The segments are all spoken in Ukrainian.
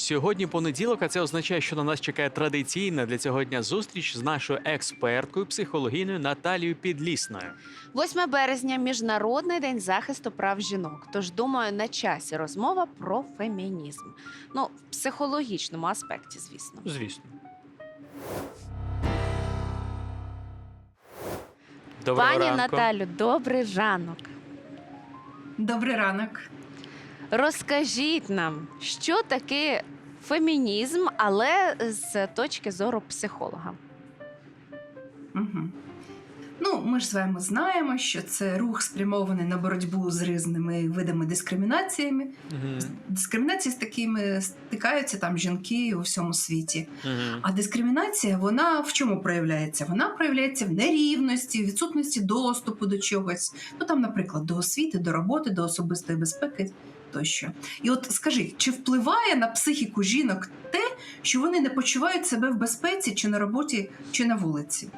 Сьогодні понеділок, а це означає, що на нас чекає традиційна для цього дня зустріч з нашою експерткою психологіною Наталією Підлісною. 8 березня міжнародний день захисту прав жінок. Тож думаю, на часі розмова про фемінізм. Ну, в психологічному аспекті, звісно. Звісно. Доброго Пані ранку. Наталю, добрий ранок. Добрий ранок. Розкажіть нам, що таке фемінізм, але з точки зору психолога. Угу. Ну, ми ж з вами знаємо, що це рух спрямований на боротьбу з різними видами дискримінаціями. Мгм. Дискримінації з такими стикаються там жінки у всьому світі. Мгм. А дискримінація, вона в чому проявляється? Вона проявляється в нерівності, відсутності доступу до чогось. Ну там, наприклад, до освіти, до роботи, до особистої безпеки тощо. І от скажіть, чи впливає на психіку жінок те, що вони не почувають себе в безпеці чи на роботі, чи на вулиці?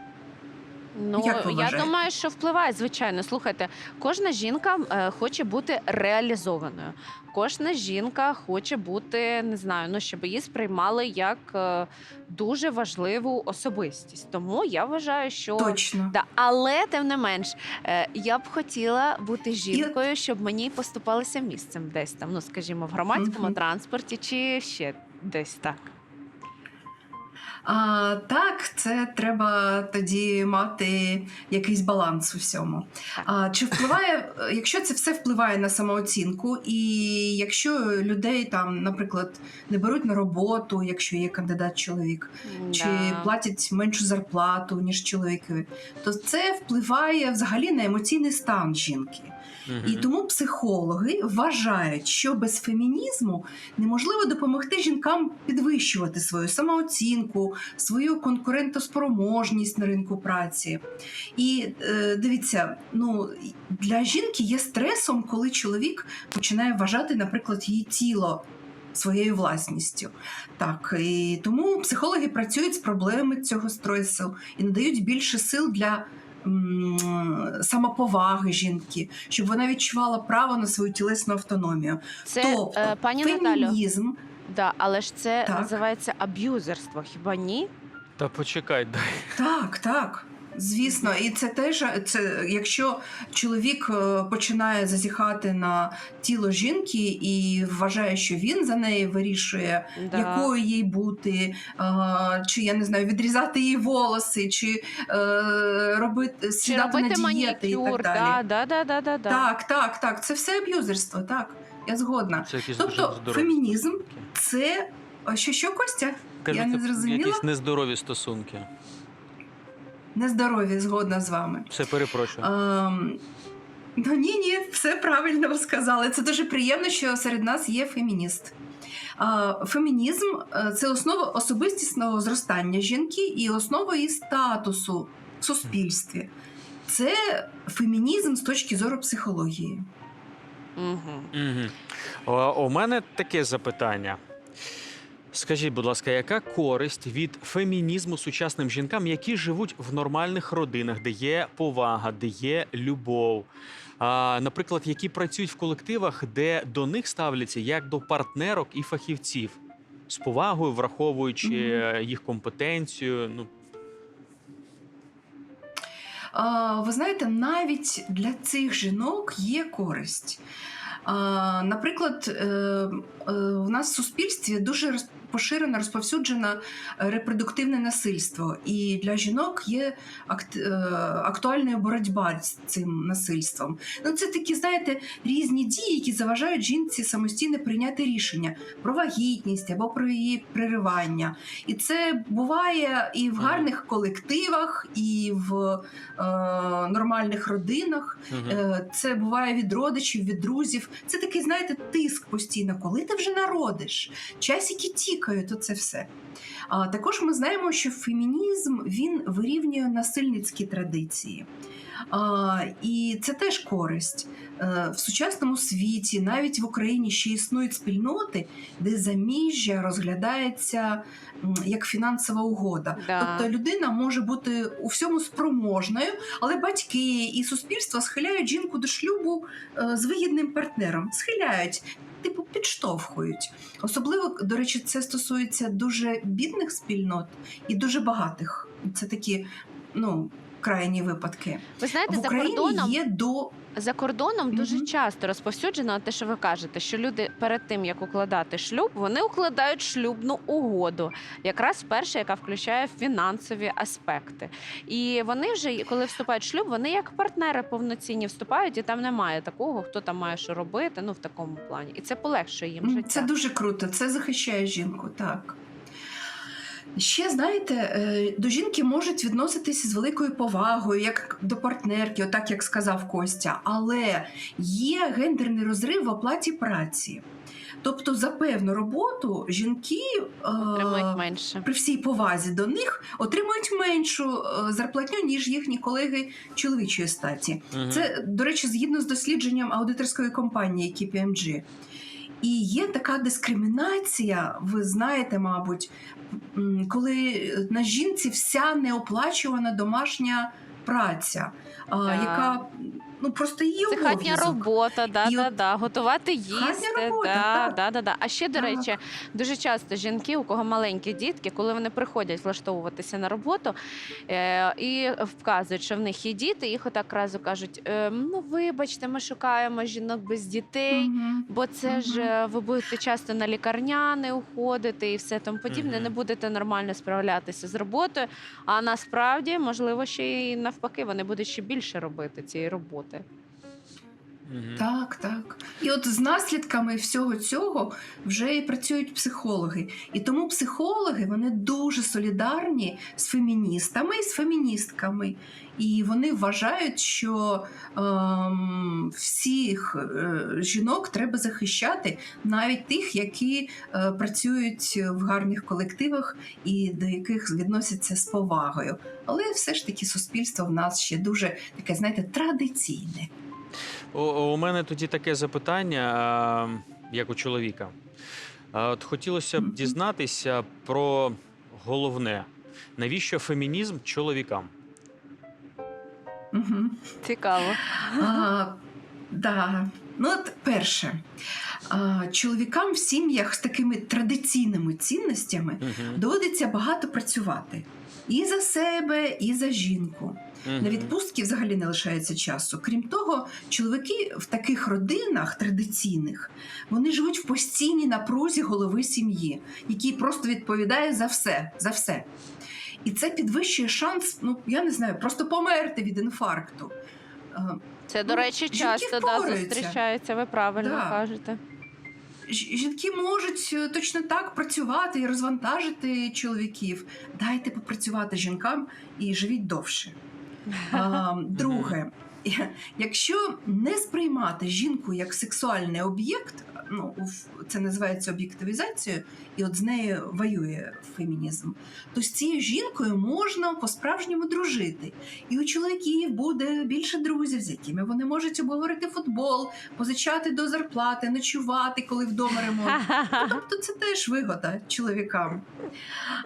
Ну Як ви я вважаєте? думаю, що впливає, звичайно. Слухайте, кожна жінка е, хоче бути реалізованою. Кожна жінка хоче бути, не знаю, ну щоб її сприймали як е, дуже важливу особистість. Тому я вважаю, що Точно. Да, але тим не менш, е, я б хотіла бути жінкою, щоб мені поступалися місцем десь там, ну скажімо, в громадському Мгм. транспорті чи ще десь так. А, так, це треба тоді мати якийсь баланс у всьому. А, чи впливає, якщо це все впливає на самооцінку, і якщо людей там, наприклад, не беруть на роботу, якщо є кандидат чоловік, чи платять меншу зарплату, ніж чоловікові, то це впливає взагалі на емоційний стан жінки. І тому психологи вважають, що без фемінізму неможливо допомогти жінкам підвищувати свою самооцінку, свою конкурентоспроможність на ринку праці. І е, дивіться, ну для жінки є стресом, коли чоловік починає вважати, наприклад, її тіло. Своєю власністю, так і тому психологи працюють з проблемами цього стресу і надають більше сил для м, самоповаги жінки, щоб вона відчувала право на свою тілесну автономію. Це тобто, е, пані Наталю, фемінізм, да, але ж це Так. називається аб'юзерство, хіба ні? Та почекай, дай. так, так. Звісно, і це теж це, якщо чоловік е, починає зазіхати на тіло жінки і вважає, що він за неї вирішує, Да. якою їй бути, е, чи я не знаю, відрізати її волоси, чи е, робити Чи сідати робити на дієти і манікюр? так далі. Да, да, да, да, да. Так, так, так. Це все аб'юзерство, так. Я згодна. Це якісь Тобто дуже здорові. фемінізм це. А що, що Костя? я не зрозуміла. Якісь нездорові стосунки. Нездорові, згодна з вами. Все перепрошую. Ем, ну ні, ні, все правильно ви сказали. Це дуже приємно, що серед нас є фемініст. Фемінізм е, це основа особистісного зростання жінки і основа її статусу в суспільстві. Це фемінізм з точки зору психології. Угу. Угу. О, у мене таке запитання. Скажіть, будь ласка, яка користь від фемінізму сучасним жінкам, які живуть в нормальних родинах, де є повага, де є любов? А, наприклад, які працюють в колективах, де до них ставляться як до партнерок і фахівців, з повагою, враховуючи е, їх компетенцію. Ну, Ви знаєте, навіть для цих жінок є користь. Наприклад, е, е, в нас в суспільстві дуже поширено розповсюджено репродуктивне насильство, і для жінок є е, актуальна боротьба з цим насильством. Ну, це такі, знаєте, різні дії, які заважають жінці самостійно прийняти рішення про вагітність або про її переривання. І це буває і в гарних колективах, і в е, нормальних родинах. Е, Це буває від родичів, від друзів. Це такий, знаєте, тиск постійно. Коли ти вже народиш? Часики тікають, оце все. А також ми знаємо, що фемінізм він вирівнює насильницькі традиції. А, і це теж користь. Е, в сучасному світі, навіть в Україні, ще існують спільноти, де заміжжя розглядається як фінансова угода. Да. Тобто людина може бути у всьому спроможною, але батьки і суспільство схиляють жінку до шлюбу е, з вигідним партнером. Схиляють. Типу підштовхують. Особливо, до речі, це стосується дуже бідних спільнот і дуже багатих. Це такі ну, крайні випадки. Ви знаєте, В за Україні кордоном є до За кордоном дуже часто розповсюджено те, що ви кажете, що люди перед тим як укладати шлюб, вони укладають шлюбну угоду, якраз перша, яка включає фінансові аспекти. І вони вже, коли вступають в шлюб, вони як партнери повноцінні вступають, і там немає такого, хто там має що робити. Ну в такому плані, і це полегшує їм життя. Це дуже круто, це захищає жінку, так. Ще знаєте, е, до жінки можуть відноситися з великою повагою, як до партнерки, отак як сказав Костя. Але є гендерний розрив в оплаті праці. Тобто за певну роботу жінки е, менше. при всій повазі до них отримують меншу е, зарплатню, ніж їхні колеги чоловічої статі. Мгм. Це, до речі, згідно з дослідженням аудиторської компанії KPMG. І є така дискримінація, ви знаєте, мабуть, коли на жінці вся неоплачувана домашня праця, а, яка ну просто її Це хатня робота, да, І да, да. готувати їсти. робота, да, так. да, да, да. А ще, до Так. речі, дуже часто жінки, у кого маленькі дітки, коли вони приходять влаштовуватися на роботу е, і вказують, що в них є діти, їх отак разу кажуть: е, ну вибачте, ми шукаємо жінок без дітей. Мгм. Бо це ж е, ви будете часто на лікарняне уходити і все тому подібне, Мгм. не будете нормально справлятися з роботою. А насправді, можливо, ще й навпаки, вони будуть ще більше робити цієї роботи. सकता है Так, так. І от з наслідками всього цього вже і працюють психологи. І тому психологи вони дуже солідарні з феміністами і з феміністками. І вони вважають, що ем, всіх е, жінок треба захищати, навіть тих, які е, працюють в гарних колективах і до яких відносяться з повагою. Але все ж таки суспільство в нас ще дуже таке, знаєте, традиційне. У, мене тоді таке запитання, як у чоловіка. От хотілося б дізнатися про головне, навіщо фемінізм чоловікам? Угу. Цікаво. А, да. Ну, от перше, а, чоловікам в сім'ях з такими традиційними цінностями Мгм. доводиться багато працювати і за себе, і за жінку. На відпустки взагалі не лишається часу. Крім того, чоловіки в таких родинах традиційних вони живуть в постійній напрузі голови сім'ї, який просто відповідає за все, за все. І це підвищує шанс, ну я не знаю, просто померти від інфаркту. Е, Це, до Ну, речі, часто да, зустрічається, ви правильно Да. кажете. Жінки можуть е, точно так працювати і розвантажити чоловіків. Дайте попрацювати жінкам і живіть довше. А, друге, якщо не сприймати жінку як сексуальний об'єкт, ну це називається об'єктивізацією, і от з нею воює фемінізм, то з цією жінкою можна по-справжньому дружити. І у чоловіків буде більше друзів, з якими вони можуть обговорити футбол, позичати до зарплати, ночувати, коли вдома ремонт. Ну, Тобто це теж вигода чоловікам.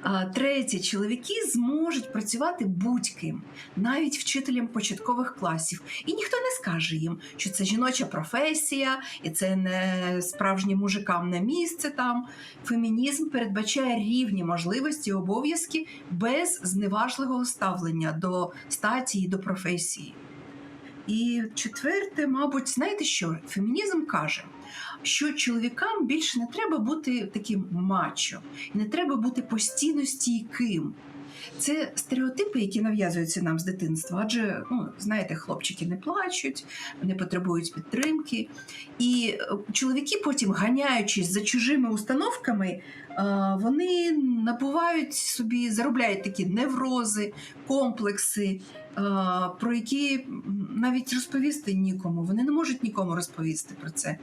А, третє, чоловіки зможуть працювати будь-ким, навіть вчителем початкових класів. І ніхто не скаже їм, що це жіноча професія, і це не справжнім мужикам на місце там. Фемінізм передбачає рівні можливості і обов'язки без зневажливого ставлення до статі і до професії. І четверте, мабуть, знаєте що? Фемінізм каже, що чоловікам більше не треба бути таким мачо, не треба бути постійно стійким. Це стереотипи, які нав'язуються нам з дитинства, адже ну, знаєте, хлопчики не плачуть, не потребують підтримки. І е, чоловіки, потім, ганяючись за чужими установками, вони набувають собі, заробляють такі неврози, комплекси, про які навіть розповісти нікому. Вони не можуть нікому розповісти про це.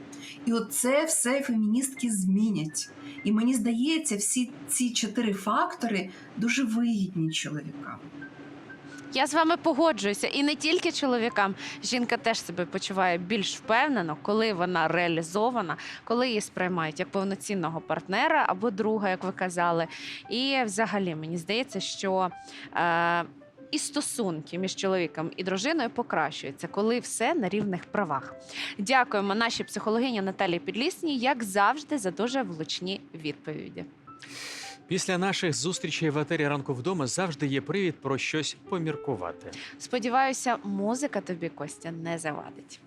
І от це все феміністки змінять. І мені здається, всі ці чотири фактори дуже вигідні чоловікам. Я з вами погоджуюся, і не тільки чоловікам. Жінка теж себе почуває більш впевнено, коли вона реалізована, коли її сприймають як повноцінного партнера або друга, як ви казали. І взагалі мені здається, що. Е, і стосунки між чоловіком і дружиною покращуються, коли все на рівних правах. Дякуємо нашій психологині Наталії Підлісній, як завжди, за дуже влучні відповіді. Після наших зустрічей в етері ранку вдома завжди є привід про щось поміркувати. Сподіваюся, музика тобі Костя не завадить.